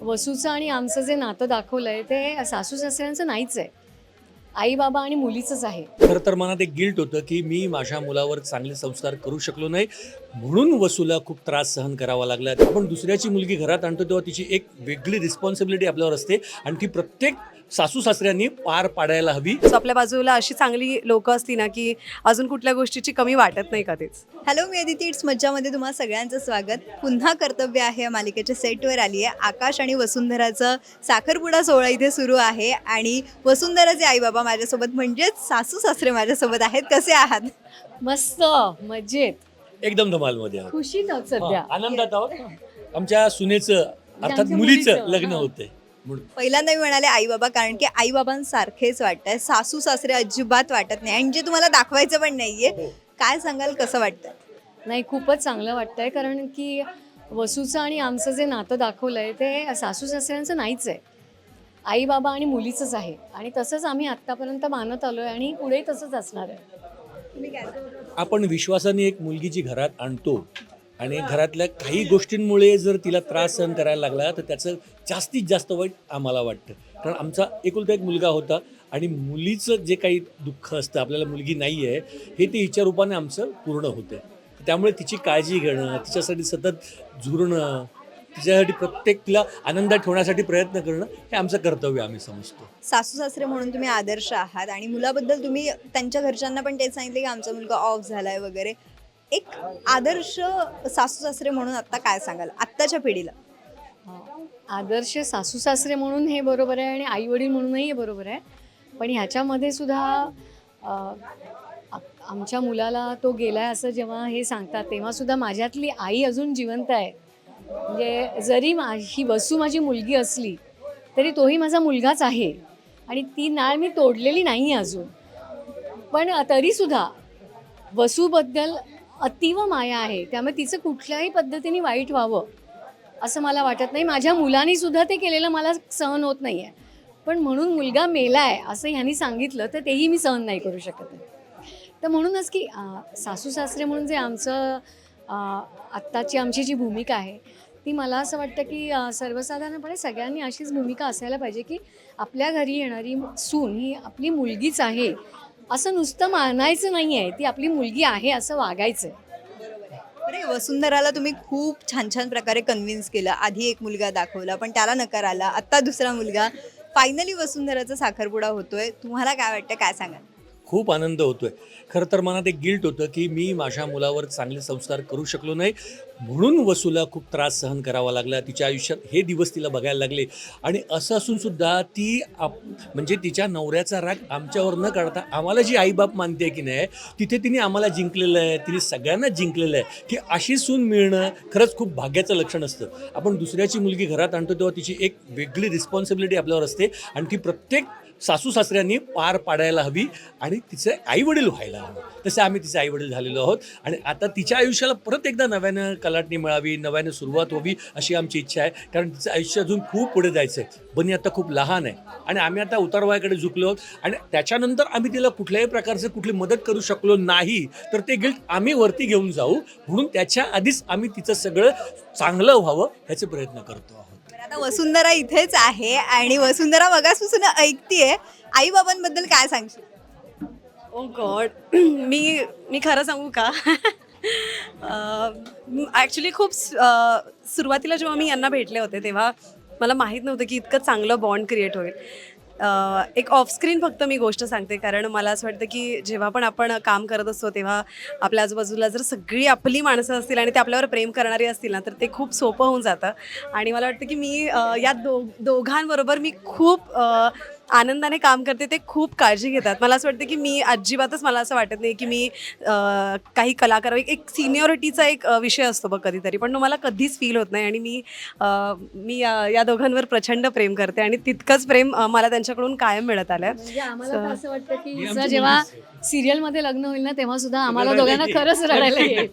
वसूचं आणि आमचं जे नातं दाखवलं आहे ते सासू सासऱ्यांचं नाहीच आहे. आई बाबा आणि मुलीचंच आहे. खरं तर मनात एक गिल्ट होतं की मी माझ्या मुलावर चांगले संस्कार करू शकलो नाही. म्हणून वसूला खूप त्रास सहन करावा लागला. आपण दुसऱ्याची मुलगी घरात आणतो तेव्हा तिची एक वेगळी रिस्पॉन्सिबिलिटी आपल्यावर असते आणि ती प्रत्येक सासू सासऱ्यांनी पार पाडायला हवी. आपल्या बाजूला अशी चांगली लोक असली ना की अजून कुठल्या गोष्टीची कमी वाटत नाही कधीच हॅलो मी अदिती इट्स मज्जामध्ये तुम्हा सगळ्यांचं स्वागत. पुन्हा कर्तव्य आहे या मालिकेच्या सेटवर आली आहे. आकाश आणि वसुंधराचं साखरपुडा सोहळा इथे सुरू आहे आणि वसुंधराचे आई बाबा माझ्यासोबत म्हणजेच सासू सासरे माझ्यासोबत आहेत. कसे आहात? मस्त मजेत. एकदम धमालमध्ये आहोत. खुशीत आहोत सध्या. हा, आनंदात आहोत. आमच्या सुनेचं अर्थात आमच्या मुलीचं मुलीचं, लग्न हा. होतंय. म्हणून. पहिल्यांदा मी म्हणाले आई बाबा कारण की आई बाबांसारखेच वाटतंय. सासू सासरे अजिबात वाटत नाही. आणि जे तुम्हाला दाखवायचं पण नाहीये काय सांगाल कसं वाटतं नाही खूपच चांगलं वाटतंय कारण की वसूचं आणि आमचं जे नातं दाखवलं आहे ते सासू सासऱ्यांचं नाहीच आहे. आई बाबा आणि मुलीचंच आहे. आणि तसंच आम्ही आत्तापर्यंत मानत आलो आहे आणि पुढे तसंच असणार आहे. आपण विश्वासाने एक मुलगी जी घरात आणतो आणि घरातल्या काही गोष्टींमुळे जर तिला त्रास सहन करायला लागला तर त्याचं जास्तीत जास्त वाईट आम्हाला वाटतं. कारण आमचा एकुलता एक मुलगा होता आणि मुलीचं जे काही दुःख असतं आपल्याला मुलगी नाही आहे हे ते हिच्या रूपाने आमचं पूर्ण होतं. त्यामुळे तिची काळजी घेणं तिच्यासाठी सतत झुरणं तिच्यासाठी प्रत्येक तिला आनंदात ठेवण्यासाठी प्रयत्न करणं हे आमचं कर्तव्य आम्ही समजतो. सासू सासरे म्हणून तुम्ही आदर्श आहात आणि मुलाबद्दल तुम्ही त्यांच्या घरच्यांना पण तेच सांगितले की आमचा मुलगा ऑफ झालाय वगैरे. एक आदर्श सासू सासरे म्हणून आता काय सांगाल? आत्ताच्या पिढीला. आदर्श सासू सासरे म्हणून हे बरोबर आहे आणि आई वडील म्हणूनही हे बरोबर आहे. पण ह्याच्यामध्ये सुद्धा आमच्या मुलाला तो गेलाय असं जेव्हा हे सांगतात तेव्हा सुद्धा माझ्यातली आई अजून जिवंत आहे. म्हणजे जरी मा ही वसू माझी मुलगी असली तरी तोही माझा मुलगाच आहे. आणि ती नाळ मी तोडलेली नाही आहे अजून. पण तरीसुद्धा वसूबद्दल अतीव माया आहे. त्यामुळे तिचं कुठल्याही पद्धतीने वाईट व्हावं असं मला वाटत नाही. माझ्या मुलांनी सुद्धा ते केलेलं मला सहन होत नाही आहे पण म्हणून मुलगा मेला आहे असं ह्यांनी सांगितलं तर तेही मी सहन नाही करू शकत आहे. तर म्हणूनच की सासू सासरे म्हणून जे आमचं आत्ताची आमची जी भूमिका आहे ती मला असं वाटतं की सर्वसाधारणपणे सगळ्यांनी अशीच भूमिका असायला पाहिजे की आपल्या घरी येणारी सून ही आपली मुलगीच आहे असं नुसतं मानायचं नाही आहे ती आपली मुलगी आहे असं वागायचं. आहे. अरे वसुंधराला तुम्ही खूप छान छान प्रकारे कन्व्हिन्स केलं. आधी एक मुलगा दाखवला पण त्याला नकार आला. आत्ता दुसरा मुलगा. फायनली वसुंधराचा साखरपुडा होतोय. तुम्हाला काय वाटतं काय सांगाल? खूप आनंद होतोय. खरं तर मनात एक गिल्ट होतं की मी माझ्या मुलावर चांगले संस्कार करू शकलो नाही. म्हणून वसूला खूप त्रास सहन करावा लागला. तिच्या आयुष्यात हे दिवस तिला बघायला लागले. आणि असं असून सुद्धा ती आप म्हणजे तिच्या नवऱ्याचा राग आमच्यावर न काढता आम्हाला जी आईबाप मानते की नाही तिथे तिने आम्हाला जिंकलेलं आहे. तिने सगळ्यांना जिंकलेलं आहे. की अशी सून मिळणं खरंच खूप भाग्याचं लक्षण असतं. आपण दुसऱ्याची मुलगी घरात आणतो तेव्हा तिची एक वेगळी रिस्पॉन्सिबिलिटी आपल्यावर असते. आणि ती प्रत्येक सासू सासऱ्यांनी पार पाडायला हवी आणि तिचे आईवडील व्हायला हवं. तसे आम्ही तिचे आईवडील झालेलो आहोत. आणि आता तिच्या आयुष्याला परत एकदा नव्यानं कलाटणी मिळावी नव्यानं सुरुवात व्हावी अशी आमची इच्छा आहे. कारण तिचं आयुष्य अजून खूप पुढे जायचं आहे बनी आता खूप लहान आहे. आणि आम्ही आता उतारवायाकडे झुकलो आहोत. आणि त्याच्यानंतर आम्ही तिला कुठल्याही प्रकारचं कुठली मदत करू शकलो नाही तर ते गिल्ट आम्ही वरती घेऊन जाऊ. म्हणून त्याच्या आधीच आम्ही तिचं सगळं चांगलं व्हावं ह्याचे प्रयत्न करतो आहोत. आता वसुंधरा इथेच आहे आणि वसुंधरा मगासपासून ऐकतीये. आई बाबांबद्दल काय सांगशील? ओ गॉड Oh मी मी खरं सांगू का? ॲक्च्युली खूप सुरुवातीला जेव्हा मी यांना भेटले होते तेव्हा मला माहीत नव्हतं की इतकं चांगलं बॉन्ड क्रिएट होईल. एक ऑफस्क्रीन फक्त मी गोष्ट सांगते कारण मला असं वाटतं की जेव्हा पण आपण काम करत असतो तेव्हा आपल्या आजूबाजूला जर सगळी आपली माणसं असतील आणि ते आपल्यावर प्रेम करणारी असतील ना तर ते खूप सोपं होऊन जातं. आणि मला वाटतं की मी या दो दोघांबरोबर मी खूप आनंदाने काम करते ते खूप काळजी घेतात. मला असं वाटतं की मी अजिबातच मला असं वाटत नाही की मी अं, काही कलाकार एक सिनियरिटीचा एक अं, विषय असतो बघ कधीतरी. पण तो मला कधीच फील होत नाही आणि मी अं, मी या या दोघांवर प्रचंड प्रेम करते आणि तितकंच प्रेम अं, मला त्यांच्याकडून कायम मिळत आलं म्हणजे आम्हाला तर असं वाटतं की हिचं जेव्हा सिरियलमध्ये लग्न होईल ना तेव्हा सुद्धा आम्हाला दोघांना खरंच रडायला येईल.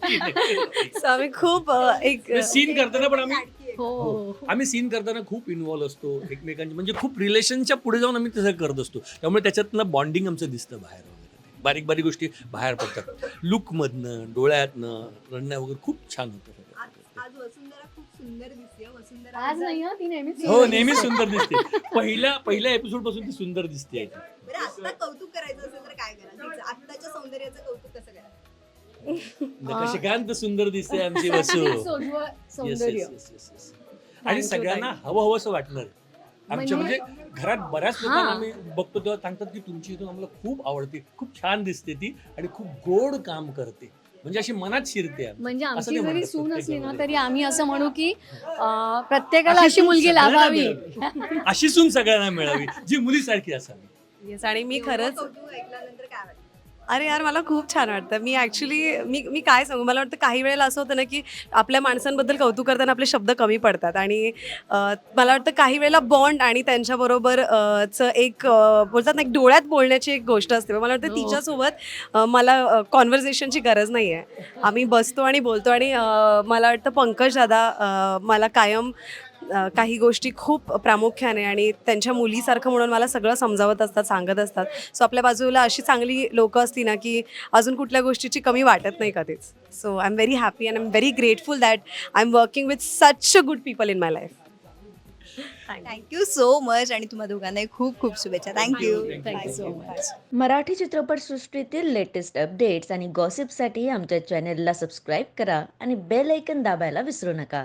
सो आम्ही खूप अं, एक सीन करताना पण आम्ही हो आम्ही सीन करताना खूप इन्व्हॉल्व असतो एकमेकांचे. म्हणजे खूप रिलेशनच्या पुढे जाऊन आम्ही तसं करत असतो. त्यामुळे त्याच्यातनं बॉन्डिंग आमचं दिसतं बाहेर वगैरे. बारीक बारीक गोष्टी बाहेर पडतात. लुकमधनं डोळ्यातनं रडण्या वगैरे खूप छान होतं आज आज वसुंधरा खूप सुंदर दिसते वसुंधरा आज नाही हं, ती नेहमीच हो सुंदर नेहमी दिसते. सुंदर दिसते. पहिल्या पहिल्या एपिसोडपासून ती सुंदर दिसते बरं आता कौतुक करायचं असेल तर काय करा तिचं आत्ताच्या सौंदर्याचं कौतुक कसं करा नकशिकांत सुंदर दिसते आमची वसू सोजवळ Yes, सौंदर्य yes, yes, yes, yes. आणि you, सगळ्यांना हवं हवं असं वाटणार आमच्या म्हणजे म्हणजे- घरात बऱ्याच लोकांना. आम्ही बघतो तेव्हा सांगतात की तुमची इथून आम्हाला खूप आवडते खूप छान दिसते ती आणि खूप गोड काम करते म्हणजे अशी मनात शिरते. म्हणजे असं आमची नाही जरी म्हणतात सून असली ना. तरी आम्ही असं म्हणू की अं, प्रत्येकाला अशी अशी सून मुलगी सगळ्यांना लाभावी मिळावी. अशी सून सगळ्यांना मिळावी जी मुलीसारखी असावी येस आणि मी खरंच ऐकल्यानंतर काय वाटतं अरे यार मला खूप छान वाटतं. मी ॲक्च्युली मी मी काय सांगू? मला वाटतं काही वेळेला असं होतं ना की आपल्या माणसांबद्दल कौतुक करताना आपले शब्द कमी पडतात. आणि मला वाटतं काही वेळेला बॉन्ड आणि त्यांच्याबरोबर चं एक बोलतात ना एक डोळ्यात बोलण्याची एक गोष्ट असते. मला वाटतं हो. तिच्यासोबत मला कॉन्व्हर्सेशनची गरज नाही आहे आम्ही बसतो आणि बोलतो आणि मला वाटतं पंकज दादा मला कायम काही गोष्टी खूप प्रामुख्याने आणि त्यांच्या मुलीसारखं म्हणून मला सगळं समजावत असतात सांगत असतात. सो आपल्या बाजूला अशी चांगली लोकं असली ना की अजून कुठल्या गोष्टीची कमी वाटत नाही कधीच. So I am very happy and I am very grateful that I am working with such good people in my life thank you so much आणि तुम्हा दोघांनाही खूप खूप शुभेच्छा. Thank you thank you so much Marathi चित्रपटसृष्टीतील latest updates आणि गॉसिपसाठी आमच्या चॅनेलला सबस्क्राईब करा आणि बेल ऐकन दाबायला विसरू नका.